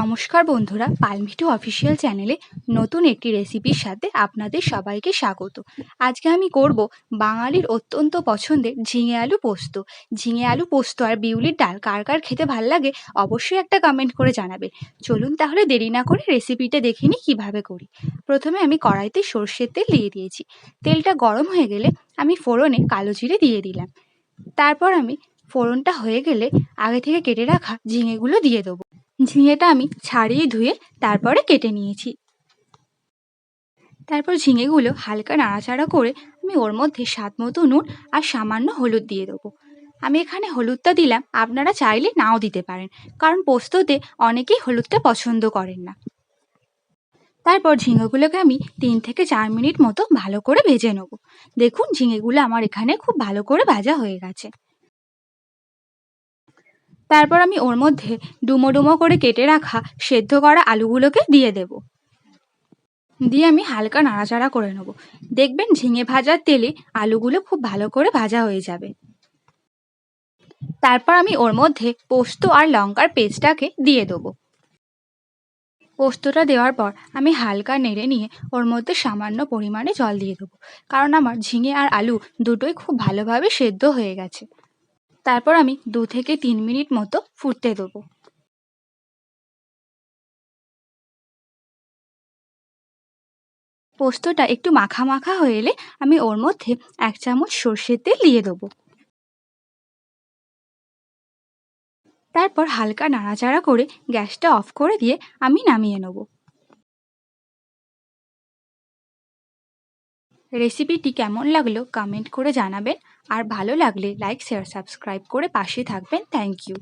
নমস্কার বন্ধুরা, পালমিটু অফিসিয়াল চ্যানেলে নতুন একটি রেসিপির সাথে আপনাদের সবাইকে স্বাগত। আজকে আমি করব বাঙালির অত্যন্ত পছন্দের ঝিঙে আলু পোস্ত। ঝিঙে আলু পোস্ত আর বিউলির ডাল কার কার খেতে ভালো লাগে অবশ্যই একটা কমেন্ট করে জানাবে চলুন তাহলে দেরি না করে রেসিপিটা দেখে নিই কীভাবে করি। প্রথমে আমি কড়াইতে সর্ষের তেল দিয়ে দিয়েছি। তেলটা গরম হয়ে গেলে আমি ফোড়নে কালো জিরে দিয়ে দিলাম। তারপর আমি ফোড়নটা হয়ে গেলে আগে থেকে কেটে রাখা ঝিঙেগুলো দিয়ে দেবো। ঝিঙেটা আমি ছাড়িয়ে ধুয়ে তারপরে কেটে নিয়েছি। তারপর ঝিঙেগুলো হালকা নাড়াচাড়া করে আমি ওর মধ্যে স্বাদ মতো নুন আর সামান্য হলুদ দিয়ে দেবো। আমি এখানে হলুদটা দিলাম, আপনারা চাইলে নাও দিতে পারেন, কারণ পোস্ততে অনেকেই হলুদটা পছন্দ করেন না। তারপর ঝিঙেগুলোকে আমি তিন থেকে চার মিনিট মতো ভালো করে ভেজে নেব। দেখুন, ঝিঙেগুলো আমার এখানে খুব ভালো করে ভাজা হয়ে গেছে। তারপর আমি ওর মধ্যে ডুমো ডুমো করে কেটে রাখা সেদ্ধ করা আলুগুলোকে দিয়ে দেব। দিয়ে আমি হালকা নাড়াচাড়া করে নেব। দেখবেন ঝিঙে ভাজার তেলে আলুগুলো খুব ভালো করে ভাজা হয়ে যাবে। তারপর আমি ওর মধ্যে পোস্ত আর লঙ্কার পেস্টটাকে দিয়ে দেবো। পোস্তটা দেওয়ার পর আমি হালকা নেড়ে নিয়ে ওর মধ্যে সামান্য পরিমাণে জল দিয়ে দেবো। কারণ আমার ঝিঙে আর আলু দুটোই খুব ভালোভাবে সেদ্ধ হয়ে গেছে। তারপর আমি দু থেকে তিন মিনিট মতো ফুটতে দেবো। পোস্তটা একটু মাখা মাখা হয়ে এলে আমি ওর মধ্যে এক চামচ সর্ষের তেল দিয়ে দেবো। তারপর হালকা নাড়াচাড়া করে গ্যাসটা অফ করে দিয়ে আমি নামিয়ে নেব। রেসিপিটি কেমন লাগল কমেন্ট করে জানাবেন। আর ভালো লাগলে লাইক শেয়ার সাবস্ক্রাইব করে পাশে থাকবেন। Thank you